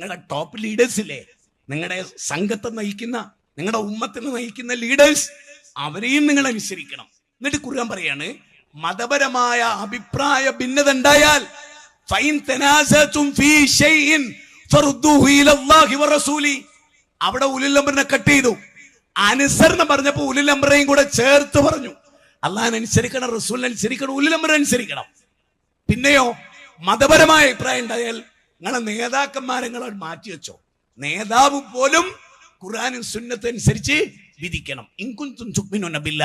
നിങ്ങളുടെ ടോപ്പ് ലീഡേഴ്സില്ലേ നിങ്ങളുടെ സംഘത്തെ നയിക്കുന്ന നിങ്ങളുടെ ഉമ്മത്തിനെ നയിക്കുന്ന ലീഡേഴ്സ് അവരെയും നിങ്ങൾ അനുസരിക്കണം. എന്നിട്ട് ഖുർആൻ പറയാണ് മതപരമായ അഭിപ്രായ ഭിന്നത ഉണ്ടായാൽ അവിടെ ഉലുല്ലംബറിനെ കട്ട് ചെയ്തു. അനുസരണം പറഞ്ഞപ്പോ ഉലുല്ലംബറേയും കൂടെ ചേർത്ത് പറഞ്ഞു. അള്ളാഹിനെ അനുസരിക്കണം റസൂലിനെ അനുസരിക്കണം അനുസരിക്കണം. പിന്നെയോ മതപരമായ അഭിപ്രായം ഉണ്ടായാൽ നിങ്ങളെ നേതാക്കന്മാരെ നിങ്ങൾ മാറ്റി വെച്ചോ നേതാവ് പോലും ഖുറാനും സുന്നത്തനുസരിച്ച് വിധിക്കണം. ഇൻകുന്തും ചുക്മിനൊന്നബില്ല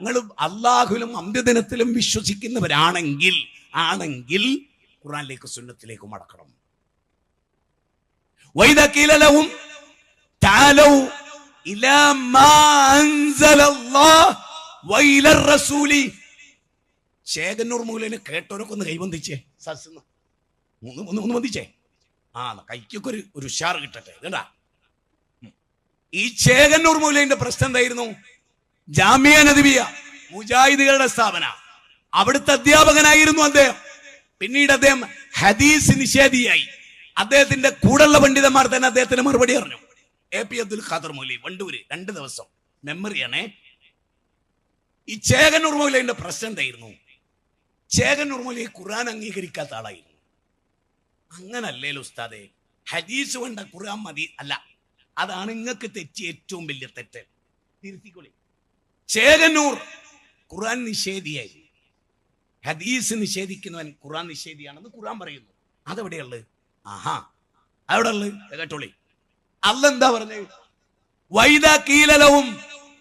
നിങ്ങൾ അള്ളാഹുലും അന്ത്യദിനത്തിലും വിശ്വസിക്കുന്നവരാണെങ്കിൽ ആണെങ്കിൽ ഖുറാനിലേക്ക് സുന്നത്തിലേക്ക് മടക്കണം. വൈദക്കീലവും ശേഖന്നൂർ മൂലന് കേട്ടോരൊക്കെ ഒന്ന് കൈവന്തിച്ചേ സസ് ഒന്ന് ഒന്ന് വന്തിച്ചേ ആ കൈക്കൊക്കെ ഒരു ഒരു ഉഷാർ കിട്ടട്ടെ കേട്ടാ ഈ ചേകന്നൂർ മൂലയിന്റെ പ്രശ്നം എന്തായിരുന്നു? ജാമിയ നദിബിയ മുജാഹിദുകളുടെ സ്ഥാപന. അവിടുത്തെ അധ്യാപകനായിരുന്നു അദ്ദേഹം. പിന്നീട് അദ്ദേഹം ഹദീസ് നിഷേധിയായി. അദ്ദേഹത്തിന്റെ കൂടെയുള്ള പണ്ഡിതന്മാർ തന്നെ അദ്ദേഹത്തിന് മറുപടി പറഞ്ഞു. എ പി അബ്ദുൽ ഖാദർ മൗലി വണ്ടൂര് രണ്ട് ദിവസം മെമ്മറിയാണേ ഈ ചേകന്നൂർ മൗലിന്റെ പ്രശ്നം എന്തായിരുന്നു? ചേകന്നൂർ മൗലി ഖുർആൻ അംഗീകരിക്കാത്ത ആളായിരുന്നു. അങ്ങനല്ലേ ഉസ്താദെ? ഹദീസ് കൊണ്ട ഖുർആൻ മതി. അല്ല അതാണ് നിങ്ങൾക്ക് തെറ്റി ഏറ്റവും വലിയ തെറ്റ്. തിരുത്തിക്കൊള്ളി ചേകന്നൂർ ഖുർആൻ നിഷേധിയായി. ഹദീസ് നിഷേധിക്കുന്നവൻ ഖുർആൻ നിഷേധിയാണെന്ന് ഖുർആൻ പറയുന്നു. അതെവിടെയുള്ളത്? ആഹാ അവിടെ ഉള്ളത് കേട്ടോളി. അല്ലെന്താ പറഞ്ഞത് വൈദ കീലലവും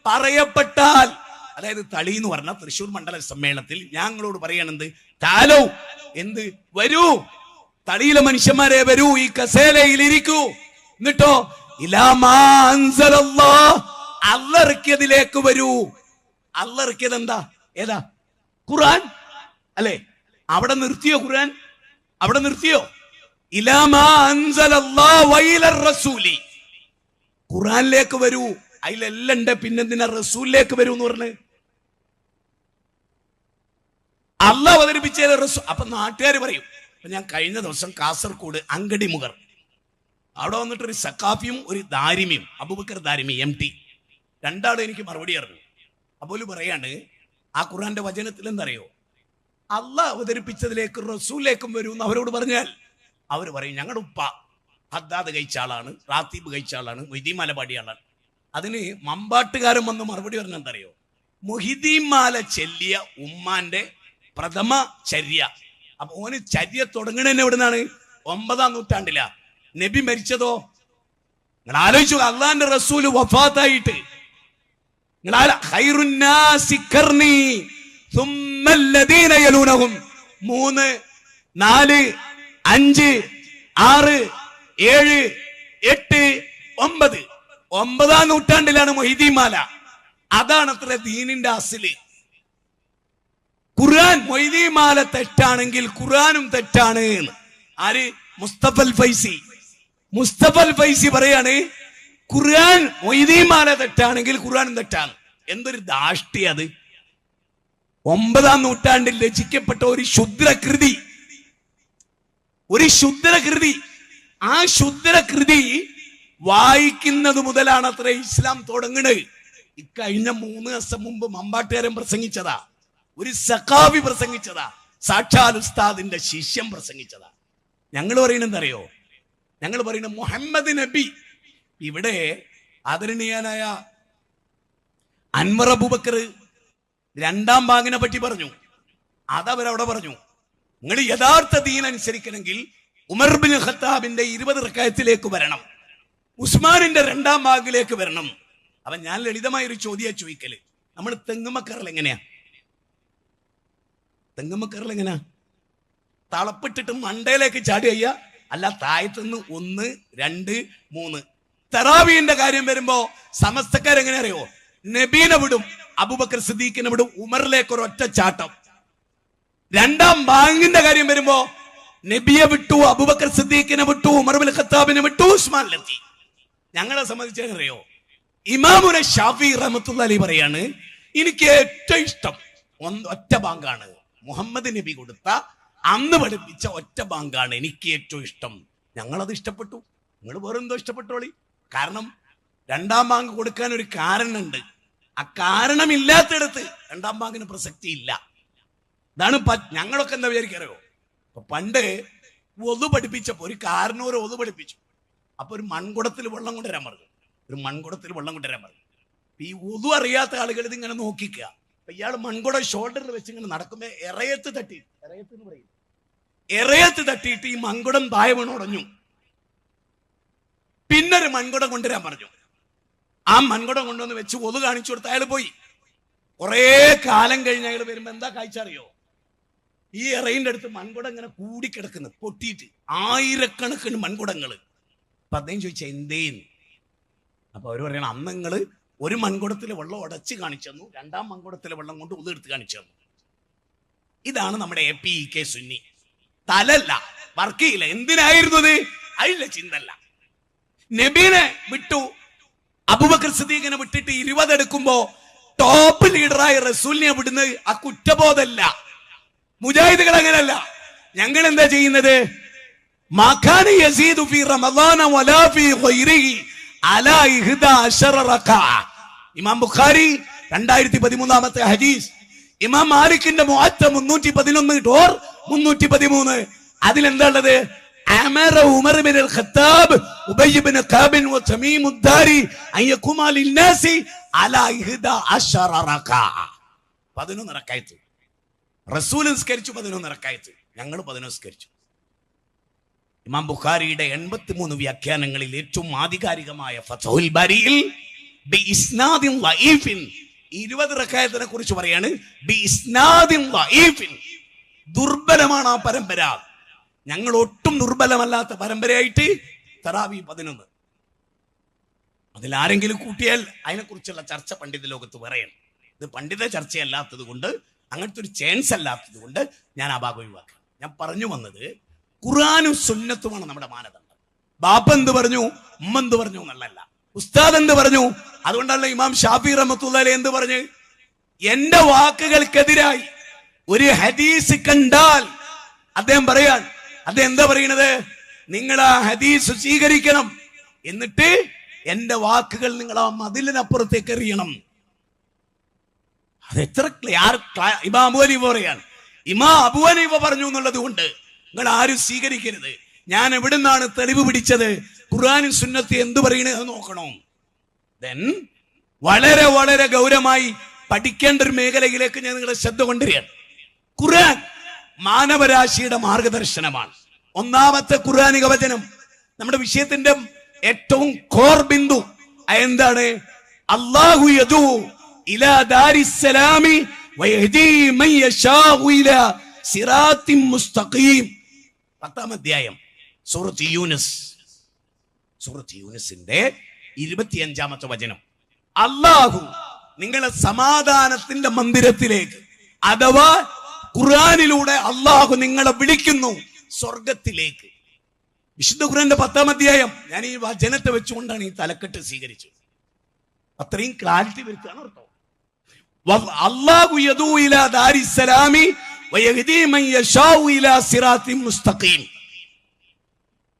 പറയപ്പെട്ടാൽ അതായത് തളി എന്ന് പറഞ്ഞ തൃശൂർ മണ്ഡല സമ്മേളനത്തിൽ ഞങ്ങളോട് പറയണത് താലോ. എന്ത്? വരൂ. തളിയിലെ മനുഷ്യന്മാരെ വരൂ ഈ കസേലയിൽ ഇരിക്കൂ എന്നിട്ടോ അല്ലറക്കിയതിലേക്ക് വരൂ. അല്ലറക്കിയത് എന്താ ഏതാ? ഖുറാൻ അല്ലെ? അവിടെ നിർത്തിയോ ഖുറാൻ അവിടെ നിർത്തിയോ? റസൂലി. ഖുറാനിലേക്ക് വരൂ. അതിലെല്ലാം ഉണ്ട് പിന്നെന്തിനാ റസൂലിലേക്ക് വരൂ എന്ന് പറഞ്ഞ്? അല്ല അവതരിപ്പിച്ച റസൂ അപ്പൊ നാട്ടുകാർ പറയും ഇപ്പൊ ഞാൻ കഴിഞ്ഞ ദിവസം കാസർഗോഡ് അങ്കടി മുഖർ അവിടെ വന്നിട്ട് ഒരു സക്കാഫിയും ഒരു ദാരിമിയും അബുബക്കർ ദാരിമി എം ടി രണ്ടാളും എനിക്ക് മറുപടി അറിഞ്ഞു അപ്പോൾ പറയാണ് ആ ഖുറാന്റെ വചനത്തിൽ എന്തറിയോ? അല്ല അവതരിപ്പിച്ചതിലേക്ക് റസൂലേക്കും വരൂ എന്ന് അവരോട് പറഞ്ഞാൽ. അവർ പറയും ഞങ്ങളുടെ ഉപ്പ ഹദ്ദാദ് കഴിച്ച ആളാണ് റാത്തീബ് കഴിച്ച ആളാണ് മൊയ്തീം മലപാടി ആളാണ് അതിന് മമ്പാട്ടുകാരൻ വന്ന് മറുപടി പറഞ്ഞെന്തറിയോ? മൊഹിദീൻ മാല ചെല്ലിയ ഉമ്മാന്റെ പ്രഥമ ചര്യ. അപ്പൊ ഓന് ചര്യ തുടങ്ങണന്നെ എവിടുന്നാണ്? ഒമ്പതാം നൂറ്റാണ്ടില. നബി മരിച്ചതോ? നിങ്ങൾ ആലോചിച്ചു അള്ളാന്റെ റസൂൽ വഫാത്തായിട്ട്. മൂന്ന് നാല് അഞ്ച് ആറ് ഏഴ് എട്ട് ഒമ്പത്. ഒമ്പതാം നൂറ്റാണ്ടിലാണ് മൊയ്തീമാല അതാണ് അത്ര ദീനിന്റെ അസിൽ. ഖുർആൻ മൊയ്തീമാല തെറ്റാണെങ്കിൽ ഖുർആനും തെറ്റാണ് എന്ന്. ആര്? മുസ്തഫൽ ഫൈസി മുസ്തഫൽ ഫൈസി പറയാണ് ഖുർആൻ മൊയ്തീമാല തെറ്റാണെങ്കിൽ ഖുർആനും തെറ്റാണ്. എന്തൊരു ദാഷ്ടി അത്. ഒമ്പതാം നൂറ്റാണ്ടിൽ രചിക്കപ്പെട്ട ഒരു ശുദ്രകൃതി. ഒരു ശുദ്രകൃതി. ആ ശുദ്രകൃതി വായിക്കുന്നത് മുതലാണ് അത്ര ഇസ്ലാം തുടങ്ങുന്നത് ഇക്കഴിഞ്ഞ മൂന്ന് ദിവസം മുമ്പ് മമ്പാട്ടുകാരൻ പ്രസംഗിച്ചതാ. ഒരു സഖാവി പ്രസംഗിച്ചതാ. സാക്ഷാൽ ഉസ്താദിന്റെ ശിഷ്യം പ്രസംഗിച്ചതാ. ഞങ്ങൾ പറയുന്നത് എന്തറിയോ ഞങ്ങൾ പറയുന്നത് മുഹമ്മദ് നബി. ഇവിടെ ആദരണീയനായ അൻവർ അബൂബക്കർ രണ്ടാം ബാങ്കിനെ പറ്റി പറഞ്ഞു. അതവരവിടെ പറഞ്ഞു. നിങ്ങൾ യഥാർത്ഥ ദീൻ അനുസരിക്കണമെങ്കിൽ ഉമർ ബിൻ ഖത്താബിന്റെ ഇരുപത് റക്കായത്തിലേക്ക് വരണം. ഉസ്മാനിന്റെ രണ്ടാം ഭാഗിലേക്ക് വരണം. അപ്പൊ ഞാൻ ലളിതമായ ഒരു ചോദ്യ ചോദിക്കൽ. നമ്മൾ തെങ്ങുമക്കറൽ എങ്ങനെയാ? തെങ്ങുമക്കറൽ എങ്ങനെയാ തളപ്പിട്ടിട്ട് മണ്ടയിലേക്ക് ചാടി അയ്യ അല്ല താഴത്തുനിന്ന് ഒന്ന് രണ്ട് മൂന്ന്. തെറാവീന്റെ കാര്യം വരുമ്പോ സമസ്തക്കാരെങ്ങനെ അറിയോ? നബീനെ വിടും അബുബക്കർ സിദ്ദീഖിനെ വിടും ഉമറിലേക്ക് ഒരു ഒറ്റ ചാട്ടം. രണ്ടാം ബാങ്കിന്റെ കാര്യം വരുമ്പോ നബിയെ വിട്ടു അബുബക്കർ സിദ്ദീഖിനെ വിട്ടു ഉമർ ബിൻ ഖത്താബിനെ വിട്ടു ഉസ്മാനിലെത്തി. ഞങ്ങളെ സംബന്ധിച്ചറിയോ ഇമാമുന ഷാഫി റഹമത്തുള്ള അലി പറയാണ് എനിക്ക് ഏറ്റവും ഇഷ്ടം ഒറ്റ ബാങ്കാണ്. മുഹമ്മദ് നബി കൊടുത്ത അന്ന് പഠിപ്പിച്ച ഒറ്റ ബാങ്കാണ് എനിക്ക് ഏറ്റവും ഇഷ്ടം. ഞങ്ങളത് ഇഷ്ടപ്പെട്ടു. നിങ്ങൾ വേറെന്തോ ഇഷ്ടപ്പെട്ടോളി. കാരണം രണ്ടാം ബാങ്ക് കൊടുക്കാൻ ഒരു കാരണമുണ്ട്. ആ കാരണമില്ലാത്തിടത്ത് രണ്ടാം ബാങ്കിന് പ്രസക്തി ഇല്ല. ഇതാണ് ഞങ്ങളൊക്കെ എന്താ വിചാരിക്കറിയോ അപ്പൊ പണ്ട് ഒതു പഠിപ്പിച്ചപ്പോ ഒരു കാരണവരെ ഒതു പഠിപ്പിച്ചു. അപ്പൊ ഒരു മൺകുടത്തിൽ വെള്ളം കൊണ്ടുവരാൻ പറഞ്ഞു. ഒരു മൺകുടത്തിൽ വെള്ളം കൊണ്ടുവരാൻ പറഞ്ഞു. ഈ ഒതു അറിയാത്ത ആളുകൾ ഇതിങ്ങനെ നോക്കിക്കുക. അപ്പൊ ഇയാൾ മൺകുടം ഷോൾഡറിൽ വെച്ച് ഇങ്ങനെ നടക്കുമ്പോ ഇറയത്ത് തട്ടി. ഇറയത്ത് എന്ന് പറയും. ഇറയത്ത് തട്ടിയിട്ട് ഈ മൺകുടം താഴെ ഉടഞ്ഞു. പിന്നൊരു മൺകുടം കൊണ്ടുവരാൻ പറഞ്ഞു. ആ മൺകുടം കൊണ്ടുവന്ന് വെച്ച് ഒതു കാണിച്ചു കൊടുത്ത് അയാൾ പോയി. കുറേ കാലം കഴിഞ്ഞ് അയാൾ വരുമ്പോ എന്താ കാഴ്ച അറിയോ? ഈ എറയിന്റെ അടുത്ത് മൺകുടം ഇങ്ങനെ കൂടിക്കിടക്കുന്നു പൊട്ടിയിട്ട് ആയിരക്കണക്കിന് മൺകുടങ്ങൾ. അപ്പൊ അദ്ദേഹം ചോദിച്ച എന്തേന്ന്? അപ്പൊ അവർ പറയണം അന്നങ്ങൾ നിങ്ങൾ ഒരു മൺകുടത്തിലെ വെള്ളം ഉടച്ച് കാണിച്ചു തന്നു. രണ്ടാം മൺകുടത്തിലെ വെള്ളം കൊണ്ട് ഉതെടുത്ത് കാണിച്ചു തന്നു. ഇതാണ് നമ്മുടെ A P E K Sunni. തലല്ല വർക്ക് ചെയ്യില്ല. എന്തിനായിരുന്നു അത് അതില്ല ചിന്തല്ല. നബീനെ വിട്ടു. അബുബക്കർ സിദ്ദീഖിനെ വിട്ടിട്ട് ഇരുപത് എടുക്കുമ്പോ ടോപ്പ് ലീഡറായി റസൂലിനെ വിടുന്നത് ആ കുറ്റബോധമല്ല മുജാഹിദുകൾ അങ്ങനല്ല ഞങ്ങൾ എന്താ ചെയ്യുന്നത്? മഖാന യസീദു ഫി റമദാന വലാ ഫി ഗൈരിഹി ഇമാം ബുഖാരി രണ്ടായിരത്തി പതിമൂന്നാമത്തെ ഹദീസ്. ഇമാം മാലിക്കിന്റെ മുഅത്ത മുന്നൂറ്റി പതിനൊന്ന് ഡോർ മുന്നൂറ്റി പതിമൂന്ന് അതിലെന്താ ഉള്ളത് അമറ ഉമർ ബിൻ അൽ ഖത്താബ് ഉബയ്യ് ബിൻ കഅബ് വ തമീം ഉദ്ദാരി അൻ യഖുമ ലിന്നാസി അലാ ഇഹ്ദ അശറ റകഅ 11 റക്അത്ത് റസൂൽ ഞങ്ങൾ പതിനൊന്ന് നിസ്കരിച്ചു. ഇമാം ബുഖാരിയുടെ എൺപത്തി മൂന്ന് വ്യാഖ്യാനങ്ങളിൽ ഏറ്റവും ആധികാരികമായ ഫതഹുൽ ബരിയിൽ ബി ഇസ്നാദിൻ ലൈഫിൻ ഇരുപത് റക്കായത്തിനെ കുറിച്ച് പറയാണ്. ബി ഇസ്നാദിൻ ലൈഫിൻ ദുർബലമാണ് ആ പരമ്പര. ഞങ്ങൾ ഒട്ടും ദുർബലമല്ലാത്ത പരമ്പരയായിട്ട് തറാവി പതിനൊന്ന്. അതിൽ ആരെങ്കിലും കൂട്ടിയാൽ അതിനെക്കുറിച്ചുള്ള ചർച്ച പണ്ഡിത ലോകത്ത് പറയണം. ഇത് പണ്ഡിത ചർച്ചയല്ലാത്തത് കൊണ്ട് അങ്ങനത്തെ ഒരു ചാൻസ് അല്ലാത്തത് കൊണ്ട് ഞാൻ ആ ഭാഗം ഒഴിവാക്കാം. ഞാൻ പറഞ്ഞു വന്നത് ഖുർആാനും സുന്നത്തുമാണ് നമ്മുടെ മാനദണ്ഡം. ബാപ്പ എന്ത് പറഞ്ഞു? ഉമ്മ എന്ത് പറഞ്ഞു എന്നുള്ളല്ല ഉസ്താദ് എന്ത് പറഞ്ഞു? അതുകൊണ്ടല്ല ഇമാം ഷാഫി റഹമത്തുള്ള എന്ത് പറഞ്ഞു? എന്റെ വാക്കുകൾക്കെതിരായി ഒരു ഹദീസ് കണ്ടാൽ അദ്ദേഹം പറയാൻ അദ്ദേഹം എന്താ പറയണത്? നിങ്ങൾ ആ ഹദീസ് സ്വീകരിക്കണം. എന്നിട്ട് എന്റെ വാക്കുകൾ നിങ്ങൾ ആ മതിലിനപ്പുറത്തേക്ക് എറിയണം. അത് എത്ര ഇമാ അബു പറയാണ്. ഇമാ അബു ഹനീഫ പറഞ്ഞു എന്നുള്ളത് കൊണ്ട് നിങ്ങൾ ആരും സ്വീകരിക്കരുത്. ഞാൻ എവിടുന്നാണ് തെളിവ് പിടിച്ചത്? ഖുർആാനും സുന്നത്ത് എന്ത് പറയണത് നോക്കണം. ദെൻ വളരെ വളരെ ഗൗരവമായി പഠിക്കേണ്ട ഒരു മേഖലയിലേക്ക് ഞാൻ നിങ്ങളെ ശ്രദ്ധ കൊണ്ടുവരികയാണ്. ഖുർആൻ മാനവരാശിയുടെ മാർഗദർശനമാണ്. ഒന്നാമത്തെ ഖുർആാനിക വചനം. നമ്മുടെ വിഷയത്തിന്റെ ഏറ്റവും കോർ ബിന്ദു എന്താണ് അള്ളാഹു ഇലാ ദാരിസ്സലാമി മൻ ഇലാ മുസ്തഖീം. പത്താം അധ്യായം. സൂറത്ത് യൂനസ്. സൂറത്ത് യൂനസിന്റെ ഇരുപത്തിയഞ്ചാമത്തെ വചനം. അള്ളാഹു നിങ്ങളെ സമാധാനത്തിന്റെ മന്ദിരത്തിലേക്ക് അഥവാ ഖുർആനിലൂടെ അള്ളാഹു നിങ്ങളെ വിളിക്കുന്നു സ്വർഗത്തിലേക്ക് വിശുദ്ധ ഖുർആന്റെ പത്താം അധ്യായം. ഞാൻ ഈ വചനത്തെ വെച്ചുകൊണ്ടാണ് ഈ തലക്കെട്ട് സ്വീകരിച്ചത്. അത്രയും ക്ലാരിറ്റി വരുത്താണ് അർത്ഥം വ-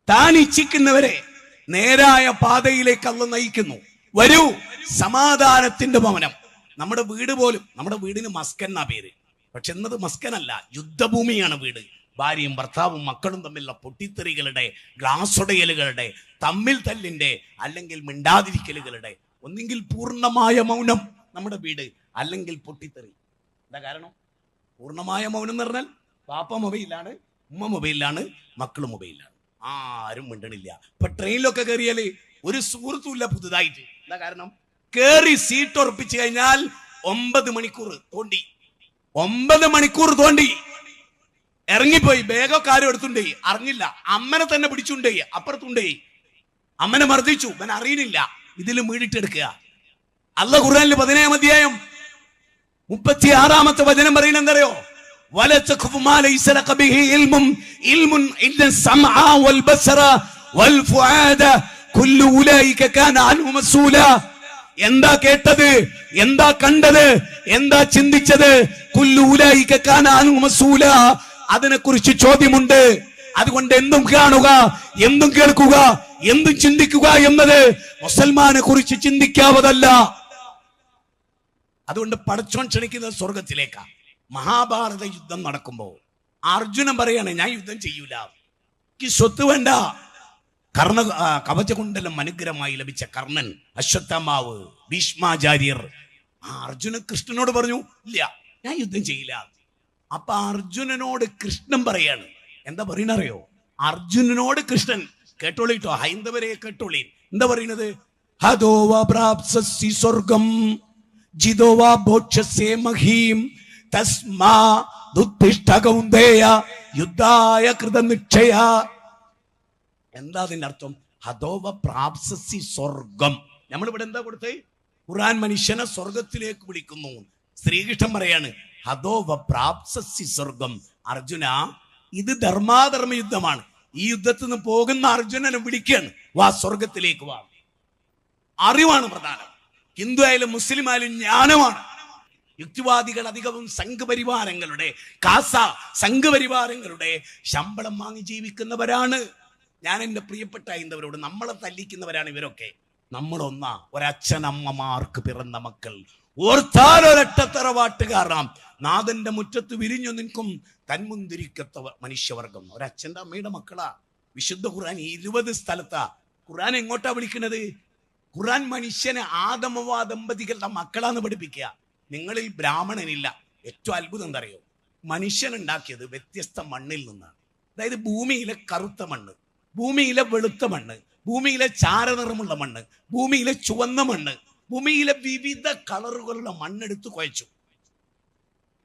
താൻ ഇച്ഛിക്കുന്നവരെ നേരായ പാതയിലേക്ക് അല്ല നയിക്കുന്നു. വരൂ സമാധാനത്തിന്റെ ഭവനം. നമ്മുടെ വീട് പോലും നമ്മുടെ വീടിന് മസ്കൻ എന്നാ പേര്. പക്ഷെ എന്നത് മസ്കനല്ല യുദ്ധഭൂമിയാണ് വീട്. ഭാര്യയും ഭർത്താവും മക്കളും തമ്മിലുള്ള പൊട്ടിത്തെറികളുടെ ഗ്ലാസ് ഉടയലുകളുടെ തമ്മിൽ തല്ലിന്റെ അല്ലെങ്കിൽ മിണ്ടാതിരിക്കലുകളുടെ ഒന്നെങ്കിൽ പൂർണമായ മൗനം നമ്മുടെ വീട് അല്ലെങ്കിൽ പൊട്ടിത്തെറി. എന്താ കാരണം? പൂർണമായ മൗനം എന്ന് പറഞ്ഞാൽ പാപ്പ മൊബൈലാണ് ഉമ്മ മൊബൈലാണ് മക്കൾ മൊബൈലാണ് ആരും മിണ്ടണില്ല. ഇപ്പൊ ട്രെയിനിലൊക്കെ കയറിയാൽ ഒരു സുഹൃത്തുമില്ല പുതുതായിട്ട്. എന്താ കാരണം? കേറി സീറ്റ് ഉറപ്പിച്ചു കഴിഞ്ഞാൽ ഒമ്പത് മണിക്കൂർ തോണ്ടി. ഒമ്പത് മണിക്കൂർ തോണ്ടി. ഇറങ്ങിപ്പോയി ബാഗൊക്കെ ആരും എടുത്തുണ്ടേ. അറിഞ്ഞില്ല. അമ്മനെ തന്നെ പിടിച്ചുണ്ടേ. അപ്പുറത്തുണ്ടേ. അമ്മനെ മർദ്ദിച്ചു. അവൻ അറിയുന്നില്ല. ഇതിൽ മീടിട്ടെടുക്കുക അല്ല ഖുർആനിൽ പതിനേഴാം അധ്യായം മുപ്പത്തി ആറാമത്തെ വചനം പറയുന്നത് എന്തറിയോ? എന്താ കേട്ടത്? എന്താ കണ്ടത്? എന്താ ചിന്തിച്ചത്? അതിനെ കുറിച്ച് ചോദ്യമുണ്ട്. അതുകൊണ്ട് എന്തും കാണുക എന്തും കേൾക്കുക എന്തും ചിന്തിക്കുക എന്നത് മുസൽമാനെ കുറിച്ച് ചിന്തിക്കാവതല്ല. അതുകൊണ്ട് പടച്ചോൻ ക്ഷണിക്കുന്നത് സ്വർഗത്തിലേക്കാ മഹാഭാരത യുദ്ധം നടക്കുമ്പോൾ അർജുനൻ പറയാണ് ഞാൻ യുദ്ധം ചെയ്യൂല. സ്വത്ത് വേണ്ട. കർണ കവചകുണ്ടലം അനുഗ്രഹമായി ലഭിച്ച കർണൻ അശ്വത്ഥമാവ് ഭീഷ്മാചാര്യർ. ആ അർജുനൻ കൃഷ്ണനോട് പറഞ്ഞു ഇല്ല ഞാൻ യുദ്ധം ചെയ്യില്ല അപ്പൊ അർജുനനോട് കൃഷ്ണൻ പറയാണ് എന്താ പറയണറിയോ? അർജുനനോട് കൃഷ്ണൻ കേട്ടോളിട്ടോ? ഹൈന്ദവരെ കേട്ടോളി എന്താ പറയുന്നത് ഹതോവ സ്വർഗം ജിതോവ ഭോക്ഷസേ മഹീം തസ്മാ എന്താ അതിന്റെ അർത്ഥം? ഹതോവ പ്രാപ്സസി സ്വർഗം. നമ്മളിവിടെ എന്താ കൊടുത്തേ? ഖുറാൻ മനുഷ്യനെ സ്വർഗത്തിലേക്ക് വിളിക്കുന്നു. ശ്രീകൃഷ്ണൻ പറയാണ് ഹതോവ പ്രാപ്സസി സ്വർഗം. അർജുന ഇത് ധർമാധർമ്മ യുദ്ധമാണ്. ഈ യുദ്ധത്തിൽ നിന്ന് പോകുന്ന അർജുനനെ വിളിക്കുകയാണ്. വാ സ്വർഗത്തിലേക്ക് വാ. അറിവാണ് പ്രധാനം. ഹിന്ദു ആയാലും മുസ്ലിം ആയാലും ജ്ഞാനമാണ്. യുക്തിവാദികൾ അധികവും സംഘപരിവാരങ്ങളുടെ കാസ സംഘപരിവാരങ്ങളുടെ ശമ്പളം വാങ്ങി ജീവിക്കുന്നവരാണ്. ഞാൻ എന്റെ പ്രിയപ്പെട്ട ഹൈന്ദവരോട് നമ്മളെ തല്ലിക്കുന്നവരാണ് ഇവരൊക്കെ. നമ്മളൊന്നാ ഒരച്ഛനമ്മമാർക്ക് പിറന്ന മക്കൾ. ഓർത്താലൊരട്ടത്തറവാട്ടുകാരാം നാഥന്റെ മുറ്റത്ത് വിരിഞ്ഞു നിൽക്കും തന്മുന്തിരിക്കത്ത മനുഷ്യവർഗം. ഒരച്ഛന്റെ അമ്മയുടെ മക്കളാ. വിശുദ്ധ ഖുർആൻ ഇരുപത് സ്ഥലത്താ. ഖുർആൻ എങ്ങോട്ടാ വിളിക്കുന്നത്? ഖുർആൻ മനുഷ്യനെ ആദമവ ദമ്പതികളുടെ മക്കളാന്ന് പഠിപ്പിക്കുക. നിങ്ങളിൽ ബ്രാഹ്മണനില്ല. ഏറ്റവും അത്ഭുതം എന്താ അറിയോ മനുഷ്യൻ ഉണ്ടാക്കിയത് വ്യത്യസ്ത മണ്ണിൽ നിന്നാണ്. അതായത് ഭൂമിയിലെ കറുത്ത മണ്ണ് ഭൂമിയിലെ വെളുത്ത മണ്ണ് ഭൂമിയിലെ ചാരനിറമുള്ള മണ്ണ് ഭൂമിയിലെ ചുവന്ന മണ്ണ് ഭൂമിയിലെ വിവിധ കളറുകളുടെ മണ്ണെടുത്ത് കുഴച്ചു.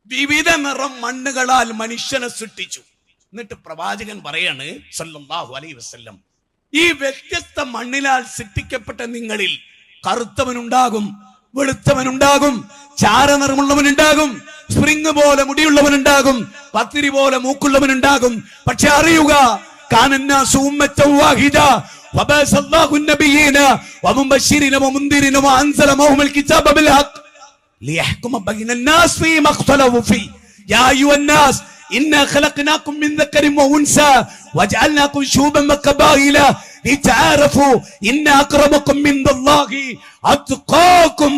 വിവിധ നിറം മണ്ണുകളാൽ മനുഷ്യനെ സൃഷ്ടിച്ചു. എന്നിട്ട് പ്രവാചകൻ പറയാണ് സല്ലല്ലാഹു അലൈഹി വസല്ലം ഈ വ്യത്യസ്ത മണ്ണിനാൽ സൃഷ്ടിക്കപ്പെട്ട നിങ്ങളിൽ കറുത്തവനുണ്ടാകും വെളുത്തവനുണ്ടാകും ചാരനിറമുള്ളവനുണ്ടാകും സ്പ്രിങ് പോലെ മുടിയുള്ളവനുണ്ടാകും പത്തിരി പോലെ മൂക്കുള്ളവനുണ്ടാകും. പക്ഷെ അറിയുക إنا خلقناكم من ذكر وأنثى وجعلناكم شعوبا وقبائل لتعارفوا إن أكرمكم من الله أتقاكم.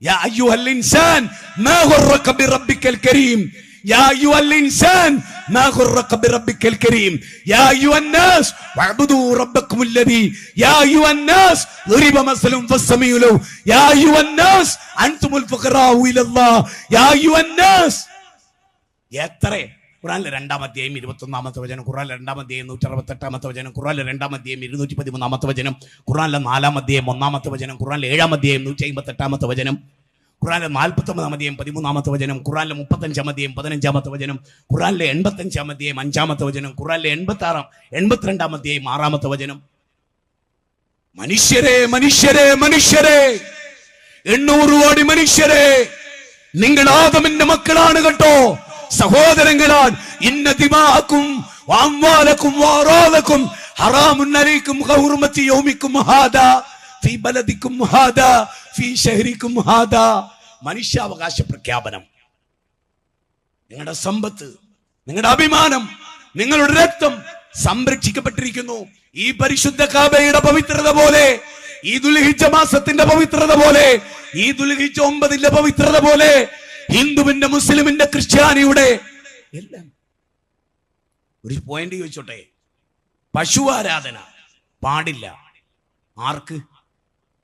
يا أيها الإنسان ما غرك بربك الكريم؟ يا أيها الإنسان ما غرك بربك الكريم؟ يا أيها الناس واعبدوا ربكم الذي يا أيها الناس ضرب مثل فاستمعوا له يا أيها الناس أنتم الفقراء إلى الله. يا أيها الناس എത്ര? ഖുറാനിലെ രണ്ടാം അധ്യായം ഇരുപത്തി ഒന്നാമത്തെ വചനം ഖുറാനിലെ രണ്ടാം അധ്യായം നൂറ്റി അറുപത്തി എട്ടാമത്തെ വചനം ഖുറാനിലെ രണ്ടാം അധ്യായം ഇരുന്നൂറ്റി പതിമൂന്നാമത്തെ വചനം ഖുറാനിലെ നാലാം അധ്യായം ഒന്നാമത്തെ വചനം ഖുറാനിലെ ഏഴാം അധ്യായം നൂറ്റി അമ്പത്തി എട്ടാമത്തെ വചനം ഖുറാനിലെ നാൽപ്പത്തി ഒമ്പതാം അധ്യായം പതിമൂന്നാമത്തെ വചനം ഖുറാനിലെ മുപ്പത്തഞ്ചാം അധ്യായം പതിനഞ്ചാമത്തെ വചനം ഖുറാനിലെ എൺപത്തഞ്ചാം അധ്യായം അഞ്ചാമത്തെ വചനം ഖുറാനിലെ എൺപത്തി ആറാം എൺപത്തിരണ്ടാം അധ്യായം ആറാമത്തെ വചനം. മനുഷ്യരെ മനുഷ്യരെ മനുഷ്യരെ എണ്ണൂറ് കോടി മനുഷ്യരെ നിങ്ങൾ ആദമിന്റെ മക്കളാണ് കേട്ടോ. സഹോദരങ്ങളാൽ ഇന്ന ദിമാക്കും വാംവാലക്കും വാറാലക്കും ഹറാമുൻ അലൈക്കും ഹൗർമത്തി യൗമിക്കും ഹാദ ഫീ ബലദിക്കും ഹാദ ഫീ ഷഹരിക്കും ഹാദ. മനുഷ്യാവകാശ പ്രഖ്യാപനം. നിങ്ങളുടെ സമ്പത്ത് നിങ്ങളുടെ അഭിമാനം നിങ്ങളുടെ രക്തം സംരക്ഷിക്കപ്പെട്ടിരിക്കുന്നു. ഈ പരിശുദ്ധ കാബയുടെ പവിത്രത പോലെ ഈ ദുൽഹിജ മാസത്തിന്റെ പവിത്രത പോലെ ഈ ദുൽഹിജ ഒമ്പതിന്റെ പവിത്രത പോലെ ഹിന്ദുവിന്റെ മുസ്ലിമിന്റെ ക്രിസ്ത്യാനിയുടെ എല്ലാം. ഒരു പോയിന്റ് ചോദിച്ചോട്ടെ. പശു ആരാധന പാടില്ല. ആർക്ക്?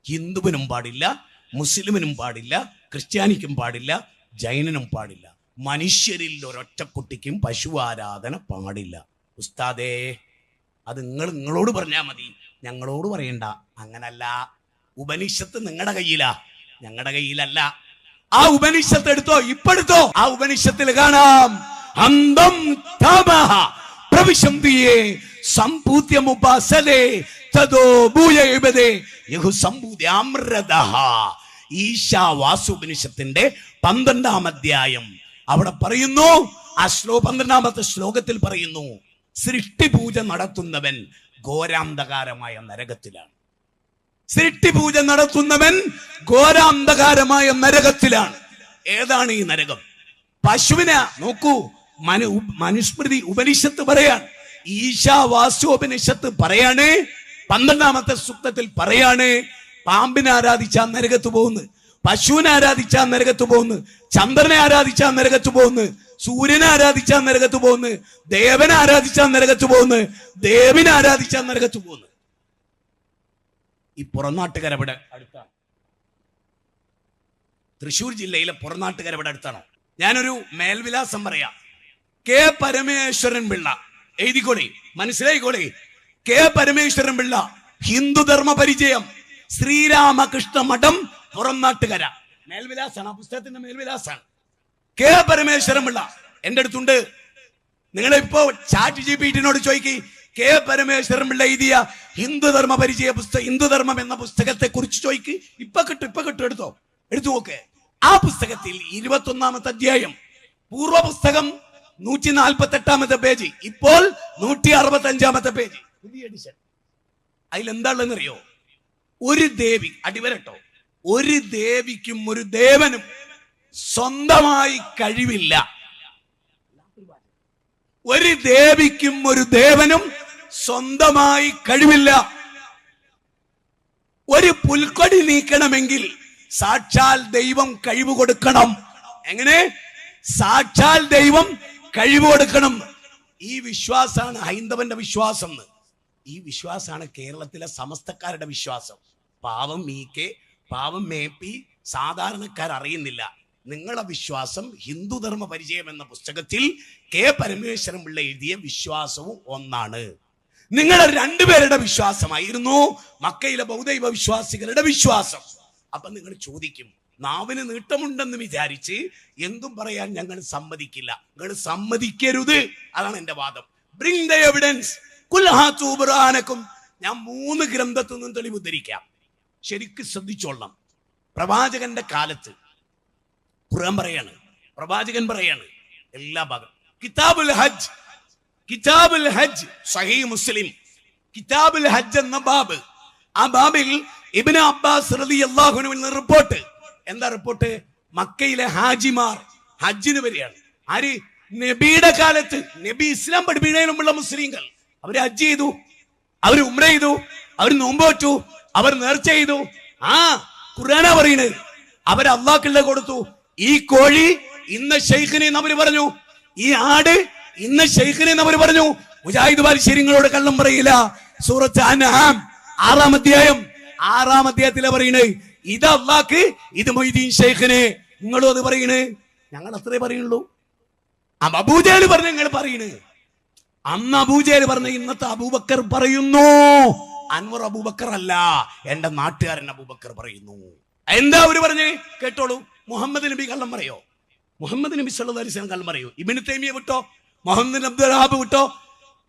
ഹിന്ദുവിനും പാടില്ല മുസ്ലിമിനും പാടില്ല ക്രിസ്ത്യാനിക്കും പാടില്ല ജൈനനും പാടില്ല. മനുഷ്യരിൽ ഒരൊറ്റ കുട്ടിക്കും പശു ആരാധന പാടില്ല. ഉസ്താദേ അത് നിങ്ങൾ നിങ്ങളോട് പറഞ്ഞാൽ മതി. ഞങ്ങളോട് പറയണ്ട. അങ്ങനല്ല. ഉപനിഷത്ത് നിങ്ങളുടെ കയ്യിലാ. ഞങ്ങളുടെ കയ്യിലല്ല. ആ ഉപനിഷത്ത് എടുത്തോ ഇപ്പെടുത്തോ ആ ഉപനിഷത്തിൽ കാണാം. അന്തം തമഹ പ്രവിശന്തിയെ സംഭൂത്യമുപാസലേ തതോ ഭൂയബദേ യഹു സംഭൂത്യാമൃതഃ ഈശാവാസുപനിഷത്തിന്റെ പന്ത്രണ്ടാം അധ്യായം അവിടെ പറയുന്നു ആ ശ്ലോ പന്ത്രണ്ടാമത്തെ ശ്ലോകത്തിൽ പറയുന്നു സൃഷ്ടിപൂജ നടത്തുന്നവൻ ഘോരാന്ധകാരമായ നരകത്തിലാണ്. സൃഷ്ടിപൂജ നടത്തുന്നവൻ ഘോരാന്ധകാരമായ നരകത്തിലാണ്. ഏതാണ് ഈ നരകം? പശുവിനെ നോക്കൂ. മനു മനുസ്മൃതി ഉപനിഷത്ത് പറയാൻ ഈശാവാസ്യോപനിഷത്ത് പറയാണ്. പന്ത്രണ്ടാമത്തെ സൂക്തത്തിൽ പറയാണ്. പാമ്പിനെ ആരാധിച്ചാൽ നരകത്ത് പോകുന്നു. പശുവിനെ ആരാധിച്ചാൽ നരകത്ത് പോകുന്നു. ചന്ദ്രനെ ആരാധിച്ചാൽ നരകത്ത് പോകുന്നു. സൂര്യനെ ആരാധിച്ചാൽ നരകത്ത് പോകുന്നു. ദേവനെ ആരാധിച്ചാൽ നരകത്ത് പോകുന്നു. ദേവിനെ ആരാധിച്ചാൽ നരകത്ത് പോകുന്നു. ഈ പുറനാട്ടുകാർ അവിടെ അടുത്താണ്. തൃശൂർ ജില്ലയിലെ പുറനാട്ടുകാർ അടുത്താണ്? ഞാനൊരു മേൽവിലാസം പറയാം. കെ പരമേശ്വരൻ പിള്ള. എഴുതിക്കോളി. മനസ്സിലായിക്കോളി. കെ പരമേശ്വരൻ പിള്ള. ഹിന്ദുധർമ്മ പരിചയം. ശ്രീരാമകൃഷ്ണ മഠം പുറംനാട്ടുകര മേൽവിലാസാണ്. ആ പുസ്തകത്തിന്റെ മേൽവിലാസാണ്. കെ പരമേശ്വരൻ പിള്ള. എന്റെ അടുത്തുണ്ട്. നിങ്ങളിപ്പോ ചാറ്റ് ജി പി ടിനോട് ചോദിക്കി. കെ പരമേശ്വരൻ പിള്ള എഴുതിയ ഹിന്ദുധർമ്മ പരിചയ പുസ്തകം ഹിന്ദുധർമ്മം എന്ന പുസ്തകത്തെ കുറിച്ച് ചോദിക്ക്. ഇപ്പൊ കിട്ടും ഇപ്പൊ കിട്ടും എടുത്തോ. എടുത്തു നോക്ക്. ആ പുസ്തകത്തിൽ ഇരുപത്തി ഒന്നാമത്തെ അധ്യായം പൂർവ പുസ്തകം നൂറ്റി നാൽപ്പത്തി എട്ടാമത്തെ പേജ് ഇപ്പോൾ നൂറ്റി അറുപത്തി അഞ്ചാമത്തെ പേജ്. പുതിയ എഡിഷൻ അതിലെന്താണെന്നറിയോ? ഒരു ദേവി അടിവരട്ടോ. ഒരു ദേവിക്കും ഒരു ദേവനും സ്വന്തമായി കഴിവില്ല. ഒരു ദേവിക്കും ഒരു ദേവനും സ്വന്തമായി കഴിവില്ല. ഒരു പുൽക്കൊടി നീക്കണമെങ്കിൽ സാക്ഷാൽ ദൈവം കഴിവ് കൊടുക്കണം. എങ്ങനെ? സാക്ഷാൽ ദൈവം കഴിവ് കൊടുക്കണം. ഈ വിശ്വാസമാണ് ഹൈന്ദവന്റെ വിശ്വാസം. ഈ വിശ്വാസമാണ് കേരളത്തിലെ സമസ്തക്കാരുടെ വിശ്വാസം. പാവം മീ കെ പാവം മേപ്പി സാധാരണക്കാർ അറിയുന്നില്ല. നിങ്ങളെ വിശ്വാസം ഹിന്ദുധർമ്മ പരിചയം എന്ന പുസ്തകത്തിൽ കെ പരമേശ്വരൻ പിള്ള എഴുതിയ വിശ്വാസവും ഒന്നാണ്. നിങ്ങളെ രണ്ടുപേരുടെ വിശ്വാസമായിരുന്നു. മക്കയിലെ ബൗദ്ധൈവ വിശ്വാസികളുടെ വിശ്വാസം. അപ്പൊ നിങ്ങൾ ചോദിക്കും നാവിന് നീട്ടമുണ്ടെന്ന് വിചാരിച്ച് എന്തും പറയാൻ ഞങ്ങൾ സമ്മതിക്കില്ല. നിങ്ങൾ സമ്മതിക്കരുത്. അതാണ് എന്റെ വാദം. ബ്രിങ് ദ എവിഡൻസ് കുൽഹാത്തൂബുറാനക്കും ഞാൻ മൂന്ന് ഗ്രന്ഥത്തിൽ നിന്നും തെളിവ് ഉദ്ധരിക്കാം ശരിക്കും ശ്രദ്ധിച്ചോളണം. പ്രവാചകന്റെ കാലത്ത് ഖുർആൻ പറയാണ്. പ്രവാചകൻ പറയാണ് എല്ലാ ഭാഗം. കിതാബുൽ ഹജ്ജ്. കിതാബുൽ ഹജ്ജ്. സഹീ മുസ്ലിം. കിതാബുൽ ഹജ്ജ് എന്ന ബാബ്. ആ ബാബിൽ ഇബ്നു അബ്ബാസ് റളിയല്ലാഹു നിന്ന് റിപ്പോർട്ട്. എന്താ റിപ്പോർട്ട്? മക്കയിലെ ഹാജിമാർ ഹജ്ജിന് വരികയാണ്. ആര്? നബിയുടെ കാലത്ത് നബി ഇസ്ലാം പഠിപ്പിക്കുന്നതിനുമുള്ള മുസ്ലിങ്ങൾ. അവർ ഹജ്ജ് ചെയ്തു. അവർ ഉംറ ചെയ്തു. അവർ നോമ്പ് വെച്ചു. അവർ നേർച്ച ചെയ്തു. ആ ഖുർആന പറയുന്നത് അവർ അള്ളാഹ്ക്കുള്ള കൊടുത്തു. ഈ കോഴി ഇന്ന് ഷെയ്ഖിനെ അവർ പറഞ്ഞു. ഈ ആട് ഇന്ന് ഷെയ്ഖിനെ അവർ പറഞ്ഞു മുജാഹിദ് ബാലിശ്ശേരിങ്ങളോട് കള്ളം പറയില്ല. സൂറത്ത് അൻആം ആറാം അധ്യായം ആറാം അധ്യായത്തിലെ പറയണേ ഇത് അള്ളാക്ക് ഇത് മൊയ്തീൻ ഷെയ്ഖിനെ. നിങ്ങളും അത് പറയണേ? ഞങ്ങൾ അത്രേ പറയുള്ളൂ. അബൂജാൽ പറഞ്ഞ നിങ്ങൾ പറയണേ. അന്ന് അബൂജേൽ പറഞ്ഞ ഇന്നത്തെ അബൂബക്കർ പറയുന്നു. അൻവർ അബൂബക്കർ അല്ല എന്റെ നാട്ടുകാരൻ അബൂബക്കർ പറയുന്നു. എന്താ അവർ പറഞ്ഞേ? കേട്ടോളൂ. മുഹമ്മദ് നബി കള്ളം പറയോ? മുഹമ്മദ് നബി സല്ലല്ലാഹു അലൈഹി വസല്ലം കള്ളം പറയോ? ഇബ്നു തൈമിയ വിട്ടോ? മുഹമ്മദ് അബ്ദുൽ വഹാബ് വിട്ടോ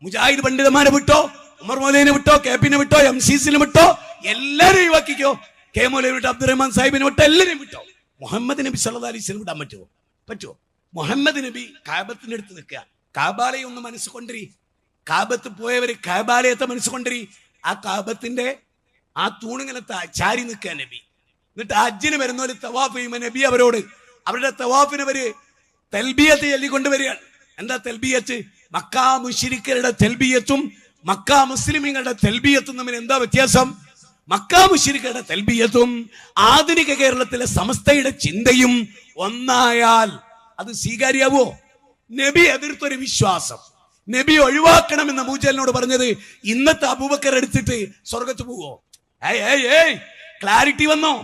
മുജാഹിദ് പണ്ഡിതന്മാരെ വിട്ടോ ഉമർ മൗലൈനെ വിട്ടോ കെ പിന്നെ വിട്ടോ എം സി സിനെ വിട്ടോ എല്ലാരും ഒഴിവാക്കിക്കോ. കെ മോലെ വിട്ടോ അബ്ദുറഹ്മാൻ സാഹിബിനെ വിട്ടോ എല്ലാരും വിട്ടോ. മുഹമ്മദ് നബി സല്ലാ വസല്ലം വിടാൻ പറ്റുമോ പറ്റുമോ മുഹമ്മദ് നബി കാബത്തിന്റെ അടുത്ത് നിൽക്കുക. കാബാലയെ ഒന്ന് മനസ്സ് കൊണ്ടിരി കാബത്ത് പോയവര് കാബാലയത്തെ മനസ്സ് കൊണ്ടിരി ആ കാബത്തിന്റെ ആ തൂണിങ്ങനെ ചാരി നിൽക്കുക നബി. എന്നിട്ട് ഹജ്ജിന് വരുന്നവര് തവാഫ് ചെയ്യുമ്പോ നബി അവരോട് അവരുടെ തവാഫിന് അവർ തൽബിയത്തെ ചൊല്ലിക്കൊണ്ട് വരികയാണ് എന്താ തെൽബിയത്ത്? മക്കാ മുഷിരിക്കരുടെ തെൽബിയത്തും മക്കാ മുസ്ലിമീങ്ങളുടെ തെൽബിയത്തും തമ്മിൽ എന്താ വ്യത്യാസം? മക്കാ മുഷിരിക്കരുടെ തെൽബിയത്തും ആധുനിക കേരളത്തിലെ സമസ്തയുടെ ചിന്തയും ഒന്നായാൽ അത് സ്വീകാര്യാവോ? നബി എതിർത്തൊരു വിശ്വാസം. നബി ഒഴിവാക്കണമെന്ന് മൂജലിനോട് പറഞ്ഞത് ഇന്നത്തെ അബൂബക്കർ എടുത്തിട്ട് സ്വർഗത്ത് പോവോ? ഏയ് ഏയ് ഏയ് ക്ലാരിറ്റി വന്നോ?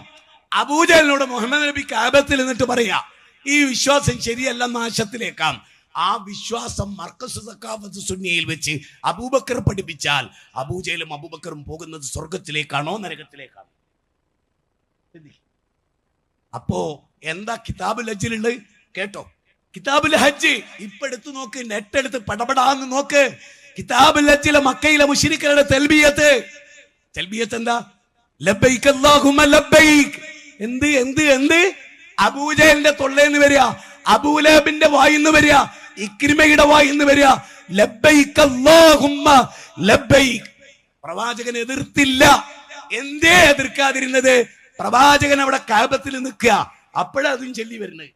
അബൂജലിനോട് മുഹമ്മദ് നബി കാബത്തിൽ നിന്നിട്ട് പറയാ ഈ വിശ്വാസം ശരിയല്ല നാശത്തിലേക്കാം ആ വിശ്വാസം മർക്കസ് സക്കാഫത്ത് സുന്നിയയിൽ വെച്ച് അബൂബക്കർ പഠിപ്പിച്ചാൽ അബൂജയിലും അബൂബക്കറും പോകുന്നത് സ്വർഗത്തിലേക്കാണോ നരകത്തിലേക്കാണോ. അപ്പോ എന്താ കിതാബുൽ ഹജ്ജിലുണ്ട് കേട്ടോ? കിതാബുൽ ഹജ്ജ് ഇപ്പൊ എടുത്തു നോക്ക് നെറ്റെടുത്ത് പടപടാന്ന് നോക്ക്. കിതാബുൽ ഹജ്ജിലെ മക്കയിലെ മുഷിരിക്കരുടെ തെൽബിയത്ത്. തെൽബിയത്ത് എന്താ? ലബൈക്ക് ലബ്ബൈക് എന്ത് എന്ത് എന്ത്? അബൂജഹലിന്റെ തൊള്ളേന്ന് വരിക അബൂലഹബിന്റെ വായിന്ന് വരിക ഇക്രിമയുടെ വായിന്ന് വരിക. ലബ്ബൈക്കല്ലാഹുമ്മ ലബ്ബൈക് പ്രവാചകൻ എതിർത്തില്ല. എന്തേ എതിർക്കാതിരുന്നത്? പ്രവാചകൻ അവിടെ കാപത്തിൽ നിൽക്കുക. അപ്പോഴതും ചൊല്ലി വരുന്നത്.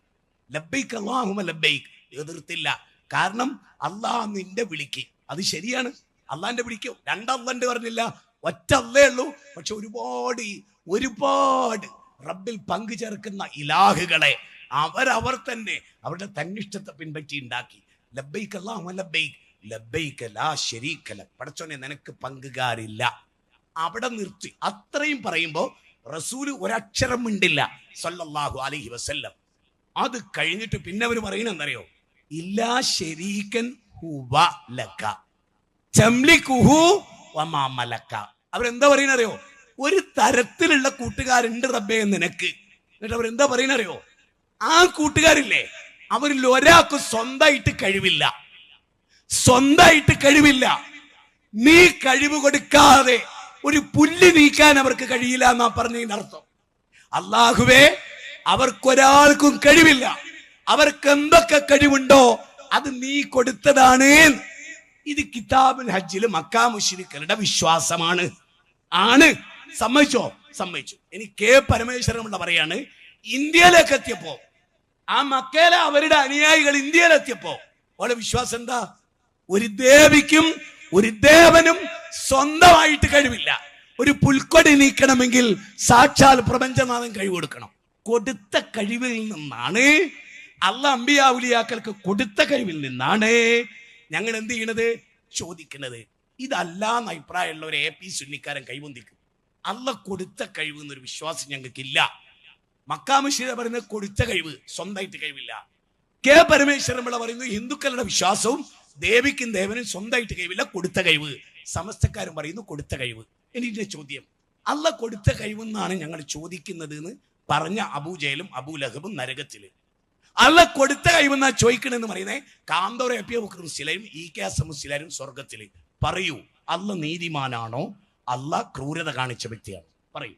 ലബ്ബൈക്ക് അള്ളാഹുമ ലബ്ബൈക്ക് എതിർത്തില്ല. കാരണം അള്ളാഹ് നിന്റെ വിളിക്ക്. അത് ശരിയാണ്. അള്ളാന്റെ വിളിക്കോ? രണ്ടല്ലണ്ട് പറഞ്ഞില്ല. ഒറ്റ അല്ലേ ഉള്ളൂ. പക്ഷെ ഒരുപാട് ഒരുപാട് റബ്ബിൽ പങ്കു ചേർക്കുന്ന ഇലാഹുകളെ അവരവർ തന്നെ അവരുടെ തന്നിഷ്ടത്തെ പിൻപറ്റി ഉണ്ടാക്കി. ലാ പടച്ചോനെ നിനക്ക് പങ്കുകാരില്ല. അവിടെ നിർത്തി. അത്രയും പറയുമ്പോൾ റസൂൽ ഒരക്ഷരം മിണ്ടില്ല. സല്ലല്ലാഹു അലൈഹി വസല്ലം. അത് കഴിഞ്ഞിട്ട് പിന്നെ അവർ പറയുന്നത് എന്തറിയോ? ഇല്ലാ ശരീക്കൻ ഹുവ ലക. വമാ അവരെന്താ പറയുന്നറിയോ? ഒരു തരത്തിലുള്ള കൂട്ടുകാരുണ്ട് റബ്ബേ നിനക്ക്. എന്നിട്ട് അവരെന്താ പറയുന്നറിയോ? ആ കൂട്ടുകാരില്ലേ? അവരിൽ ഒരാൾക്ക് സ്വന്തമായിട്ട് കഴിവില്ല. സ്വന്തമായിട്ട് കഴിവില്ല. നീ കഴിവ് കൊടുക്കാതെ ഒരു പുല്ല് നീക്കാൻ അവർക്ക് കഴിയില്ല എന്നാ പറഞ്ഞതിന്റെ അർത്ഥം. അള്ളാഹുവേ അവർക്കൊരാൾക്കും കഴിവില്ല. അവർക്ക് എന്തൊക്കെ കഴിവുണ്ടോ അത് നീ കൊടുത്തതാണ്. ഇത് കിതാബുൽ ഹജ്ജിൽ മക്കാ മുഷിരിക്കലുടെ വിശ്വാസമാണ്. ആണ്. സമ്മതിച്ചോ? സമ്മതിച്ചു. ഇനി കെ പരമേശ്വരൻ പറയാണ്. ഇന്ത്യയിലേക്ക് എത്തിയപ്പോ ആ മക്കേല അവരുടെ അനുയായികൾ ഇന്ത്യയിലെത്തിയപ്പോ ഓളെ വിശ്വാസം എന്താ? ഒരു ദേവിക്കും ഒരു ദേവനും സ്വന്തമായിട്ട് കഴിവില്ല. ഒരു പുൽക്കൊടി നീക്കണമെങ്കിൽ സാക്ഷാൽ പ്രപഞ്ചനാഥൻ കഴിവ് കൊടുക്കണം കൊടുത്ത കഴിവിൽ നിന്നാണ് അല്ല അമ്പിയാവുലിയാക്കൾക്ക് കൊടുത്ത കഴിവിൽ നിന്നാണ് ഞങ്ങൾ എന്ത് ചെയ്യണത്? ചോദിക്കുന്നത് ഇതല്ല എന്ന അഭിപ്രായമുള്ള ഒരു എ പി സുന്നിക്കാരൻ കൈവന്തിക്കും അള്ള കൊടുത്ത കഴിവ് എന്നൊരു വിശ്വാസം ഞങ്ങൾക്കില്ല. മക്കാമശീര പറയുന്നത് കൊടുത്ത കഴിവ് സ്വന്തമായിട്ട് കഴിവില്ല. കെ പരമേശ്വരൻ പിള്ള പറയുന്നു ഹിന്ദുക്കളുടെ വിശ്വാസവും ദേവിക്കും ദേവനും സ്വന്തമായിട്ട് കഴിവില്ല കൊടുത്ത കഴിവ്. സമസ്തക്കാരും പറയുന്നു കൊടുത്ത കഴിവ്. എനിക്ക് ചോദ്യം. അല്ല കൊടുത്ത കഴിവെന്നാണ് ഞങ്ങൾ ചോദിക്കുന്നത് എന്ന് പറഞ്ഞ അബൂജയിലും അബൂലഹബും നരകത്തിൽ അല്ല കൊടുത്ത കഴിവെന്നാ ചോദിക്കണെന്ന് പറയുന്നേ കാന്തോറ എപ്പിയ മുസ്ലിം ഇ കെ എസ് മുസ്ലിം സ്വർഗത്തിൽ പറയൂ അല്ല നീതിമാനാണോ? അല്ല ക്രൂരത കാണിച്ച വ്യക്തിയാണ്? പറയൂ.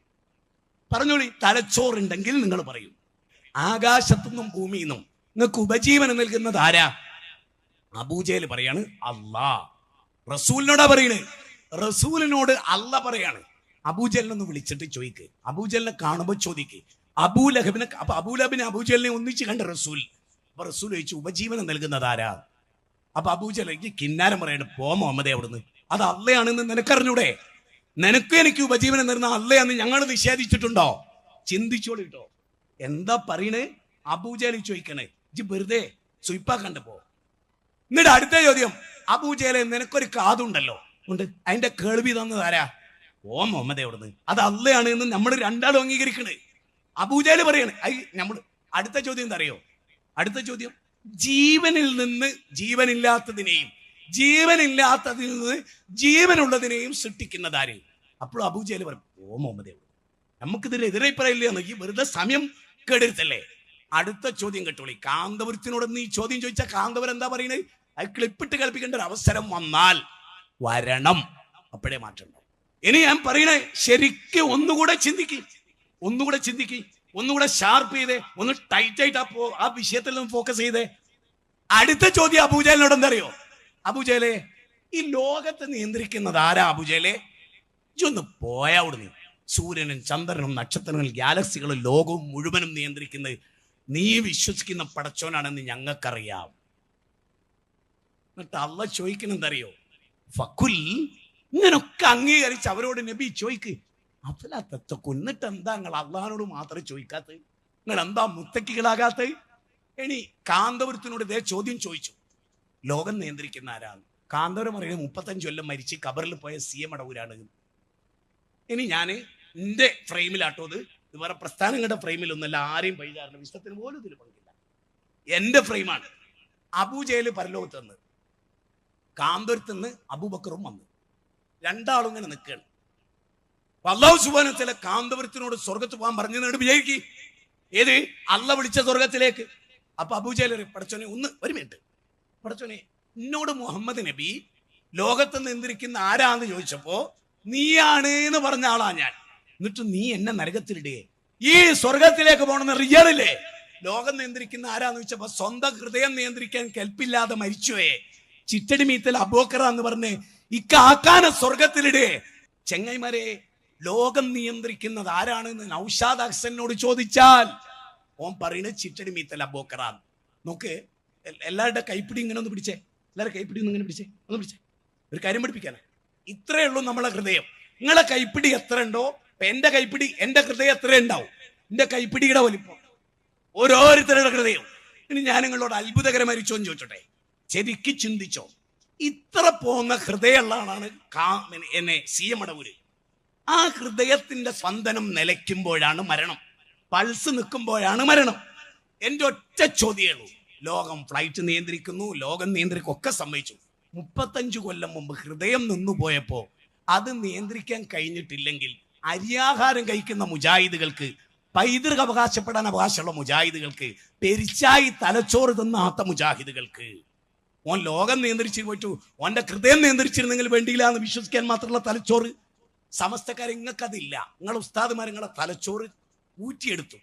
പറഞ്ഞോളി തലച്ചോറുണ്ടെങ്കിൽ നിങ്ങൾ പറയും. ആകാശത്തുനിന്നും ഭൂമിയിൽ നിന്നും നിങ്ങൾക്ക് ഉപജീവനം നൽകുന്നത് ആരാ? അബൂജയിൽ പറയാണ് അള്ളാ. റസൂലിനോടാ പറയണേ. റസൂലിനോട് അല്ല പറയാണ്. അബൂജലിനൊന്ന് വിളിച്ചിട്ട് ചോദിക്ക്. അബൂജലിനെ കാണുമ്പോൾ ചോദിക്ക്. അബൂലഹബിനെ അപ്പൊ അബൂലഹബിനെ അബൂജലിനെ ഒന്നിച്ച് കണ്ട റസൂൽ. അപ്പൊ റസൂൽ ചോദിച്ചു ഉപജീവനം നൽകുന്നത് ആരാ? അപ്പൊ അബൂജലേക്ക് കിന്നാരം പറയണ പോ മുഹമ്മദേ അവിടുന്ന്. അത് അല്ലയാണെന്ന് നിനക്കറിഞ്ഞൂടെ? നിനക്ക് എനിക്ക് ഉപജീവനം തരുന്ന അള്ളയെന്ന് ഞങ്ങൾ നിഷേധിച്ചിട്ടുണ്ടോ? ചിന്തിച്ചോളിട്ടോ എന്താ പറയണേ? അബൂജേലി ചോദിക്കണേ. ജി വെറുതെ സുയിപ്പാക്കണ്ട പോ എന്നിട്ട് അടുത്ത ചോദ്യം അബൂജേലെ നിനക്കൊരു കാതുണ്ടല്ലോ. ഉണ്ട്. അതിന്റെ കേൾവി തന്നത് ആരാ? ഓ മുഹമ്മദ് എവിടുന്ന്? അത് അള്ളയാണ് എന്ന് നമ്മൾ രണ്ടാളും അംഗീകരിക്കണേ. അബൂജേൽ പറയാണ്. ഐ നമ്മൾ അടുത്ത ചോദ്യം എന്താ അറിയോ? അടുത്ത ചോദ്യം ജീവനിൽ നിന്ന് ജീവനില്ലാത്തതിനെയും ജീവനില്ലാത്തതിൽ നിന്ന് ജീവനുള്ളതിനെയും സൃഷ്ടിക്കുന്നത് ആര് അപ്പോൾ അബൂജാൽ പറയും ഓ മുഹമ്മദേ നമുക്കിതിൽ എതിരെ ഈ വെറുതെ സമയം കേടരുത്തല്ലേ? അടുത്ത ചോദ്യം കേട്ടോളി. കാന്തപുരത്തിനോട് നീ ചോദ്യം ചോദിച്ചാൽ കാന്തപുരം എന്താ പറയുന്നത് അത് ക്ലിപ്പിട്ട് കളിപ്പിക്കേണ്ട ഒരു അവസരം വന്നാൽ വരണം. അപ്പോഴേ മാറ്റം ഇനി ഞാൻ പറയണേ ശരിക്ക് ഒന്നുകൂടെ ചിന്തിക്കും. ഒന്നുകൂടെ ചിന്തിക്കും. ഒന്നുകൂടെ ഷാർപ്പ് ചെയ്തേ. ഒന്ന് ടൈറ്റ് ആയിട്ട് ആ വിഷയത്തിൽ ഫോക്കസ് ചെയ്തേ. അടുത്ത ചോദ്യം അബൂജലിനോട് എന്തറിയോ അബൂജലെ ഈ ലോകത്തെ നിയന്ത്രിക്കുന്നത് ആരാ അബൂജലെ? ഇജൊന്ന് പോയാ അവിടുന്ന്. സൂര്യനും ചന്ദ്രനും നക്ഷത്രങ്ങളും ഗാലക്സികളും ലോകവും മുഴുവനും നിയന്ത്രിക്കുന്നത് നീ വിശ്വസിക്കുന്ന പടച്ചോനാണെന്ന് ഞങ്ങൾക്കറിയാം. എന്നിട്ട് അള്ള ചോദിക്കണെന്തറിയോ ഫക്കുൽ ഇങ്ങനൊക്കെ അംഗീകരിച്ച് അവരോട് നബി ചോദിക്ക്. അഫലാത്ത കൊന്നിട്ട് എന്താ നിങ്ങൾ അള്ളഹാനോട് മാത്രം ചോദിക്കാത്ത നിങ്ങൾ എന്താ മുത്തക്കികളാകാത്ത ഇനി കാന്തപുരത്തിനോട് ഇതേ ചോദ്യം ചോദിച്ചു. ലോകം നിയന്ത്രിക്കുന്ന ആരാണ്? കാന്തപുരം പറയുന്നത് മുപ്പത്തഞ്ച് കൊല്ലം മരിച്ച് കബറിൽ പോയ സി എം അടവൂരാണ്. ഇനി ഞാൻ എന്റെ ഫ്രെയിമിലാട്ടോ ഇത്. വേറെ പ്രസ്ഥാനങ്ങളുടെ ഫ്രെയിമിലൊന്നല്ല ആരെയും പൈതാറിന് വിശ്വത്തിന് പോലും ഇതിൽ പങ്കില്ല. എന്റെ ഫ്രെയിമാണ്. അബുജയിൽ പരലോകത്ത് നിന്ന് കാന്തപുരത്ത് നിന്ന് അബൂബക്കറും വന്നു. രണ്ടാളും ഇങ്ങനെ നിൽക്കുകയാണ് അള്ളാഹു സുബാനത്തിലെ കാന്തപുരത്തിനോട് സ്വർഗത്ത് പോകാൻ പറഞ്ഞു നേട് വിജയിക്കി ഏത്? അള്ള വിളിച്ച സ്വർഗത്തിലേക്ക് അപ്പൊ അബൂജയിൽ പടച്ചോനെ ഒന്ന് ഒരു മിനിറ്റ്. പടച്ചോനെ എന്നോട് മുഹമ്മദ് നബി ലോകത്ത് നിന്നിരിക്കുന്ന ആരാന്ന് ചോദിച്ചപ്പോ നീയാണ് എന്ന് പറഞ്ഞ ആളാ ഞാൻ. എന്നിട്ട് നീ എന്നെ നരകത്തിലിടേ ഈ സ്വർഗത്തിലേക്ക് പോണെന്ന് റിയറില്ലേ ലോകം നിയന്ത്രിക്കുന്ന ആരാന്ന് ചോദിച്ചപ്പോ സ്വന്തം ഹൃദയം നിയന്ത്രിക്കാൻ കെൽപ്പില്ലാതെ മരിച്ചുവേ. ചിറ്റടി മീത്തൽ അബോക്കറ എന്ന് പറഞ്ഞ് ഇക്കാക്കാന സ്വർഗത്തിലിടേ. ചെങ്ങൈമാരെ ലോകം നിയന്ത്രിക്കുന്നത് ആരാണെന്ന് നൌഷാദ് അഹ്സനോട് ചോദിച്ചാൽ ഓം പറയുന്നത് ചിറ്റടി മീത്തൽ അബോക്കറാന്ന് നോക്ക് എല്ലാവരുടെ കൈപ്പിടി ഇങ്ങനെ ഒന്ന് പിടിച്ചേ. എല്ലാവരുടെ കൈപ്പിടി ഒന്ന് ഇങ്ങനെ പിടിച്ചേ. ഒന്ന് പിടിച്ചേ. ഒരു കാര്യം പഠിപ്പിക്കാനാ. ഇത്രയേ ഉള്ളൂ നമ്മളെ ഹൃദയം. നിങ്ങളെ കൈപ്പിടി എത്ര ഉണ്ടോ എന്റെ കൈപ്പിടി എന്റെ ഹൃദയം എത്ര ഉണ്ടാവും? എന്റെ കൈപ്പിടിയുടെ വലിപ്പം. ഓരോരുത്തരുടെ ഹൃദയം. ഇനി ഞാൻ നിങ്ങളോട് അത്ഭുതകരമായി ചോദ്യം ചോദിച്ചോട്ടെ. ശരിക്കും ചിന്തിച്ചോ. ഇത്ര പോകുന്ന ഹൃദയമുള്ളതാണ് കാ- എന്നെ സി എം അടവൂര്. ആ ഹൃദയത്തിന്റെ സ്പന്ദനം നിലയ്ക്കുമ്പോഴാണ് മരണം. പൾസ് നിൽക്കുമ്പോഴാണ് മരണം. എന്റെ ഒറ്റ ചോദ്യമുള്ളൂ ലോകം ഫ്ലൈറ്റ് നിയന്ത്രിക്കുന്നു ലോകം നിയന്ത്രിക്കും ഒക്കെ സമ്മതിച്ചു. മുപ്പത്തഞ്ചു കൊല്ലം മുമ്പ് ഹൃദയം നിന്നുപോയപ്പോൾ അത് നിയന്ത്രിക്കാൻ കഴിഞ്ഞിട്ടില്ലെങ്കിൽ അരിയാഹാരം കഴിക്കുന്ന മുജാഹിദുകൾക്ക് പൈതൃക അവകാശപ്പെടാൻ അവകാശമുള്ള മുജാഹിദുകൾക്ക് പെരിച്ചായി തലച്ചോറ് തിന്നാത്ത മുജാഹിദുകൾക്ക്. ഓൻ ലോകം നിയന്ത്രിച്ചു പോയിട്ടു ഓന്റെ ഹൃദയം നിയന്ത്രിച്ചിരുന്നെങ്കിൽ വേണ്ടിയില്ല എന്ന് വിശ്വസിക്കാൻ മാത്രമുള്ള തലച്ചോറ്. സമസ്തക്കാർ നിങ്ങൾക്കതില്ല നിങ്ങളെ ഉസ്താദുമാർ തലച്ചോറ് ഊറ്റിയെടുത്തു.